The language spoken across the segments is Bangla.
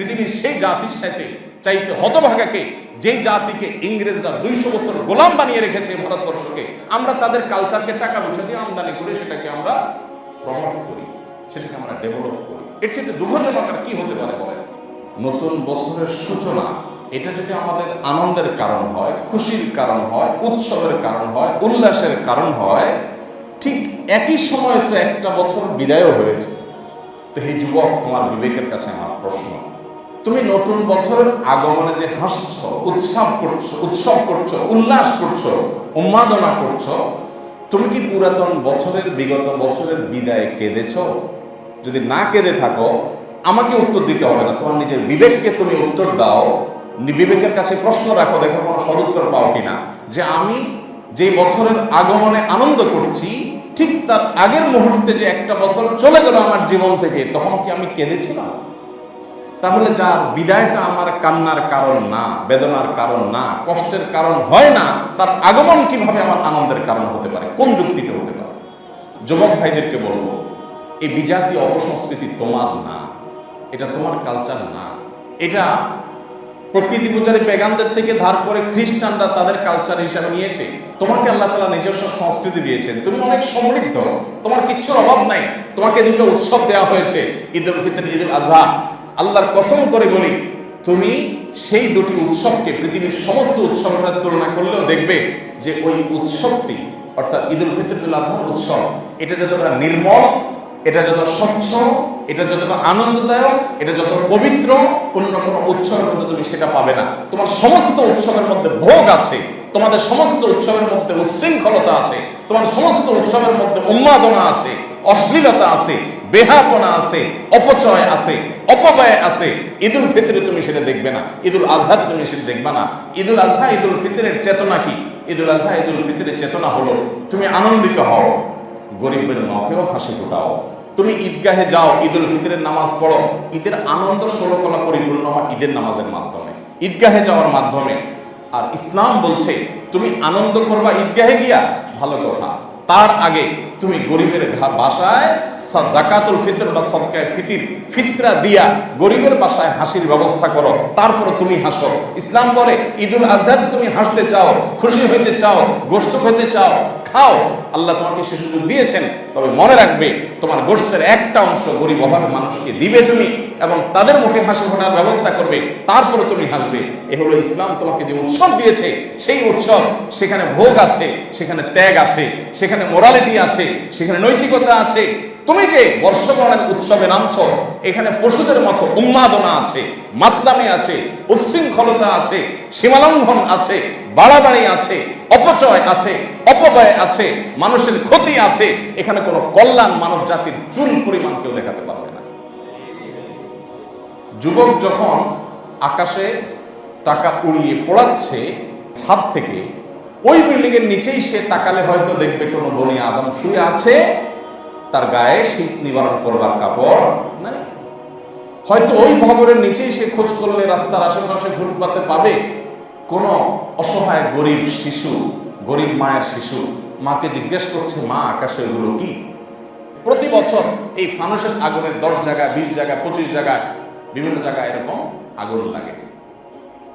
পৃথিবীর সেই জাতির সাথে চাইতে হতভাগাকে, যেই জাতিকে ইংরেজরা দুইশো বছর গোলাম বানিয়ে রেখেছে ভারতবর্ষকে, আমরা তাদের কালচারকে টাকা পয়সা দিয়ে আমদানি করে সেটাকে আমরা প্রমোট করি, সেটাকে আমরা ডেভেলপ করি। এর চেয়ে দুঃখজনক আর কি হতে পারে বলেন? নতুন বছরের সূচনা, এটা যদি আমাদের আনন্দের কারণ হয়, খুশির কারণ হয়, উৎসবের কারণ হয়, উল্লাসের কারণ হয়, ঠিক একই সময় তো একটা বছর বিদায়ও হয়েছে। তো এই যুবক, তোমার বিবেকের কাছে আমার প্রশ্ন। তুমি নতুন বছরের আগমনে যে হাসছ, উৎসব করছ উৎসব করছ, উল্লাস করছ, উন্মাদনা করছ, তুমি কি পুরাতন বছরের, বিগত বছরের বিদায় কেঁদেছ? যদি না কেঁদে থাকো, আমাকে উত্তর দিতে হবে না। তোমার নিজের বিবেককে তুমি উত্তর দাও। বিবেকের কাছে প্রশ্ন রাখো, দেখো কোনো সদুত্তর পাও কিনা। যে আমি যে বছরের আগমনে আনন্দ করছি, ঠিক তার আগের মুহূর্তে যে একটা বছর চলে গেল আমার জীবন থেকে, তখন কি আমি কেঁদেছিলাম? তাহলে যার বিদায়টা আমার কান্নার কারণ না, বেদনার কারণ না, কষ্টের কারণ হয় না, তার আগমন কীভাবে আমার আনন্দের কারণ হতে পারে? কোন যুক্তিতে হতে পারে? যুবক ভাইদেরকে বলব, এই বিজাতি অপসংস্কৃতি তোমার না, এটা তোমার কালচার না। এটা প্রকৃতি পূজারী পেগানদের থেকে ধার করে খ্রিস্টানরা তাদের কালচার হিসাবে নিয়েছে। তোমাকে আল্লাহ তালা নিজস্ব সংস্কৃতি দিয়েছেন। তুমি অনেক সমৃদ্ধ। তোমার কিচ্ছুর অভাব নাই। তোমাকে দুটো উৎসব দেওয়া হয়েছে ঈদ উল ফিতর ঈদ উল আজহা আল্লাহর কসম করে বলি, তুমি সেই দুটি উৎসবকে পৃথিবীর সমস্ত উৎসবের সাথে তুলনা করলেও দেখবে যে ওই উৎসবটি, অর্থাৎ ঈদ উল ফিতর ঈদ উল আজহার উৎসব, এটা যতটা নির্মল, এটা যত স্বচ্ছ, এটা যতটা আনন্দদায়ক, এটা যত পবিত্র, অন্য কোনো উৎসবের মধ্যে তুমি সেটা পাবে না। তোমার সমস্ত উৎসবের মধ্যে ভোগ আছে, তোমাদের সমস্ত উৎসবের মধ্যে উচ্ছৃঙ্খলতা আছে, তোমার সমস্ত উৎসবের মধ্যে উন্মাদনা আছে, অশ্লীলতা আছে, বেহাপনা আছে, অপচয় আছে অপব্যয় আছে। ঈদুল ফিতরে তুমি সেটা দেখবে না। ঈদুল আজহাতে তুমি সেটা দেখবে না। ঈদুল আজহা, ঈদুল ফিতরের চেতনা কি? ঈদুল আজহা, ঈদুল ফিতরের চেতনা হলো, তুমি আনন্দিত হও গরিবের নখেও হাসি ফোটাও। তুমি ঈদগাহে যাও, ঈদুল ফিতরের নামাজ পড়ো। ঈদের আনন্দ ষোলকলা পরিপূর্ণ হয় ঈদের নামাজের মাধ্যমে। ঈদগাহে যাওয়ার মাধ্যমে। আর ইসলাম বলছে, তুমি আনন্দ করবা ঈদগাহে গিয়া? ভালো কথা। তার আগে তুমি গরিবের বাসায় জাকাতুল ফিতর বা সদকায় ফিতির ফিতরা দিয়া গরিবের বাসায় হাসির ব্যবস্থা করো। তারপর তুমি হাসো। ইসলাম বলে, ঈদুল আজহাতে তুমি হাসতে চাও, খুশি হইতে চাও গোস্ত হইতে চাও খাও আল্লাহ তোমাকে সে সুযোগ দিয়েছেন, তবে মনে রাখবে তোমার গোষ্ঠের একটা অংশ গরিব অভাবে মানুষকে দিবে তুমি এবং তাদের মুখে হাসি ফোটার ব্যবস্থা করবে, তারপরে তুমি হাসবে। এ হলো ইসলাম, তোমাকে যে উৎসব দিয়েছে, সেই উৎসব, সেখানে ভোগ আছে, সেখানে ত্যাগ আছে, সেখানে মোরালিটি আছে, সেখানে নৈতিকতা আছে তুমি যে বর্ষবরণের উৎসবে নামছ। এখানে পশুদের মতো উন্মাদনা আছে, মাতলামি আছে উচ্ছৃঙ্খলতা আছে, সীমালঙ্ঘন আছে, বাড়াবাড়ি আছে, অপচয় আছে, অপব্যয় আছে, মানুষের ক্ষতি আছে। এখানে কোনো কল্যাণ মানব জাতির চুল পরিমাণ কেউ দেখাতে পারবে না। যুবক যখন আকাশে টাকা উড়িয়ে পড়াচ্ছে ছাদ থেকে, ওই বিল্ডিং এর নিচেই সে তাকালে হয়তো দেখবে কোনো বনি আদম শুয়ে আছে। তার গায়ে শীত নিবারণ করবার কাপড় নাই। হয়তো ওই ভবনের নিচেই সে খোঁজ করলে রাস্তার আশেপাশে ফুটপাতে পাবে কোনো অসহায় গরিব শিশু, গরিব মায়ের শিশু। মাকে জিজ্ঞেস করছে, মা, আকাশে ওগুলো কি? প্রতি বছর এই ফানুসের আগুনের দশ জায়গায়, বিশ জায়গায়, পঁচিশ জায়গায়, বিভিন্ন জায়গায় এরকম আগুন লাগে।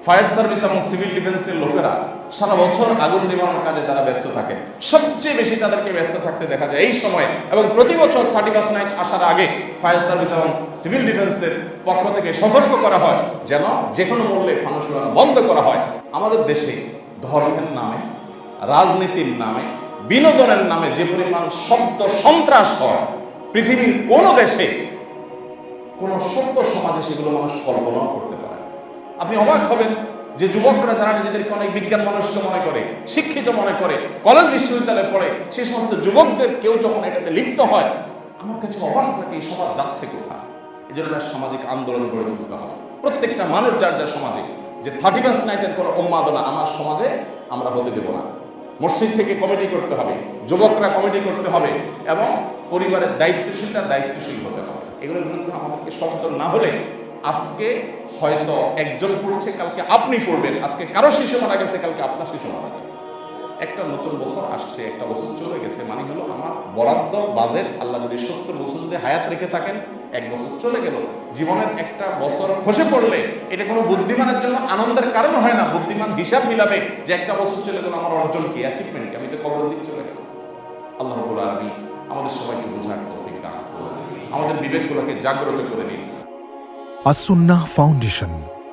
ফায়ার সার্ভিস এবং সিভিল ডিফেন্সের লোকেরা সারা বছর আগুন নিবারণ কাজে তারা ব্যস্ত থাকে সবচেয়ে বেশি তাদেরকে ব্যস্ত থাকতে দেখা যায় এই সময় এবং প্রতি বছর থার্টি ফার্স্ট নাইট আসার আগে ফায়ার সার্ভিস এবং সিভিল ডিফেন্সের পক্ষ থেকে সতর্ক করা হয় যেন যে কোনো মূল্যে ফানুস উড়ানো বন্ধ করা হয় আমাদের দেশে ধর্মের নামে, রাজনীতির নামে, বিনোদনের নামে যে পরিমাণ শব্দ সন্ত্রাস হয়, পৃথিবীর কোনো দেশে কোন সভ্য সমাজে সেগুলো মানুষ কল্পনাও করতে। আপনি অবাক হবেন যে যুবকরা যারা নিজেদেরকে অনেক বিজ্ঞান মানুষকে মনে করে, শিক্ষিত মনে করে, কলেজ বিশ্ববিদ্যালয়ে পড়ে সেই সমস্ত যুবকদের কেউ যখন এটাতে লিপ্ত হয়, আমার কাছে অবাক লাগে এই সমাজ যাচ্ছে কোথায়? এই জন্য সামাজিক আন্দোলন গড়ে তুলতে হবে। প্রত্যেকটা মানুষ যার যার সমাজে, যে থার্টি ফার্স্ট নাইটের কোনো উন্মাদনা আমার সমাজে আমরা হতে দেব না। মসজিদ থেকে কমিটি করতে হবে, যুবকরা কমিটি করতে হবে এবং পরিবারের দায়িত্বশীলরা দায়িত্বশীল হতে হবে। এগুলোর বিরুদ্ধে আমাদেরকে সচেতন না হলে আজকে হয়তো একজন পড়ছে, কালকে আপনি পড়বেন। আজকে কারও শিশু মারা গেছে, কালকে আপনার শিশু মারা যাবে। একটা নতুন বছর আসছে, একটা বছর চলে গেছে মানে হলো আমার বরাদ্দ বাজেট আল্লাহ যদি সত্তর বছর হায়াত রেখে থাকেন, এক বছর চলে গেল। জীবনের একটা বছর খসে পড়লে এটা কোনো বুদ্ধিমানের জন্য আনন্দের কারণ হয় না। বুদ্ধিমান হিসাব মিলাবে যে একটা বছর চলে গেল, আমার অর্জন কি অ্যাচিভমেন্ট কি? আমি তো কবর দিক চলে গেল আল্লাহ আলামিন আমাদের সবাইকে বোঝার দান আমাদের বিবেকগুলোকে জাগ্রত করে As Foundation.